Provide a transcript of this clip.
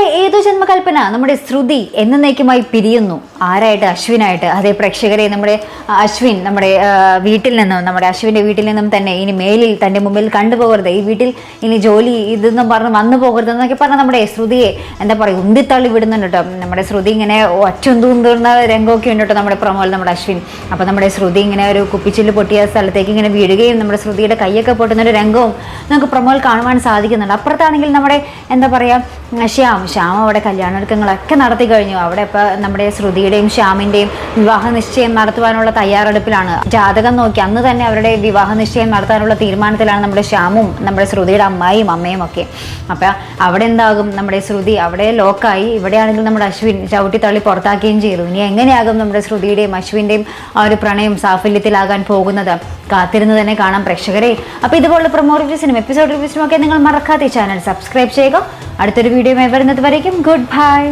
ഏതു ജന്മകൽപ്പന നമ്മുടെ ശ്രുതി എന്നേക്കുമായി പിരിയുന്നു. ആരായിട്ട്? അശ്വിനായിട്ട്. അതേ പ്രേക്ഷകരെ നമ്മുടെ അശ്വിൻ നമ്മുടെ വീട്ടിൽ നിന്നും നമ്മുടെ അശ്വിന്റെ വീട്ടിൽ നിന്നും തന്നെ ഇനി മേലിൽ തന്റെ മുമ്പിൽ കണ്ടുപോകരുത്. ഈ വീട്ടിൽ ഇനി ജോലി ഇതെന്നും പറഞ്ഞ് വന്നു പോകരുത് എന്നൊക്കെ പറഞ്ഞ് നമ്മുടെ ശ്രുതിയെ എന്താ പറയുക ഉന്തിത്തള്ളി വിടുന്നുണ്ട് കേട്ടോ. നമ്മുടെ ശ്രുതി ഇങ്ങനെ ഒറ്റുന്തൂന്തുന്ന രംഗമൊക്കെ ഉണ്ട് കേട്ടോ നമ്മുടെ പ്രമോൽ നമ്മുടെ അശ്വിൻ. അപ്പോൾ നമ്മുടെ ശ്രുതി ഇങ്ങനെ ഒരു കുപ്പിച്ചിൽ പൊട്ടിയ സ്ഥലത്തേക്ക് ഇങ്ങനെ വീഴുകയും നമ്മുടെ ശ്രുതിയുടെ കൈയൊക്കെ പൊട്ടുന്ന ഒരു രംഗവും നമുക്ക് പ്രമോൽ കാണുവാൻ സാധിക്കുന്നുണ്ട്. അപ്പുറത്താണെങ്കിൽ നമ്മുടെ എന്താ പറയുക ശ്യാം. ശ്യാം അവിടെ കല്യാണ ഒരുക്കങ്ങളൊക്കെ നടത്തി കഴിഞ്ഞു. അവിടെ ഇപ്പോൾ നമ്മുടെ ശ്രുതിയുടെയും ശ്യാമിന്റെയും വിവാഹ നിശ്ചയം നടത്തുവാനുള്ള തയ്യാറെടുപ്പിലാണ്. ജാതകം നോക്കി അന്ന് തന്നെ അവരുടെ വിവാഹ നിശ്ചയം നടത്താനുള്ള തീരുമാനത്തിലാണ് നമ്മുടെ ശ്യാമും നമ്മുടെ ശ്രുതിയുടെ അമ്മായിയും അമ്മയും ഒക്കെ. അപ്പോൾ അവിടെ എന്താകും? നമ്മുടെ ശ്രുതി അവിടെ ലോക്കായി ഇവിടെയാണെങ്കിൽ നമ്മുടെ അശ്വിൻ ചവിട്ടി തള്ളി പുറത്താക്കുകയും ചെയ്തു. ഇനി എങ്ങനെയാകും നമ്മുടെ ശ്രുതിയുടെയും അശ്വിന്റെയും ആ ഒരു പ്രണയം സാഫല്യത്തിലാകാൻ പോകുന്നത്? കാത്തിരുന്ന് തന്നെ കാണാം പ്രേക്ഷകരെ. അപ്പോൾ ഇതുപോലുള്ള പ്രൊമോ റിവ്യൂസിനും എപ്പിസോഡ് റിവ്യൂസിനും ഒക്കെ നിങ്ങൾ മറക്കാതെ ചാനൽ സബ്സ്ക്രൈബ് ചെയ്യുക. അടുത്തൊരു വീഡിയോ വരുന്നത് വരയ്ക്കും. Good bye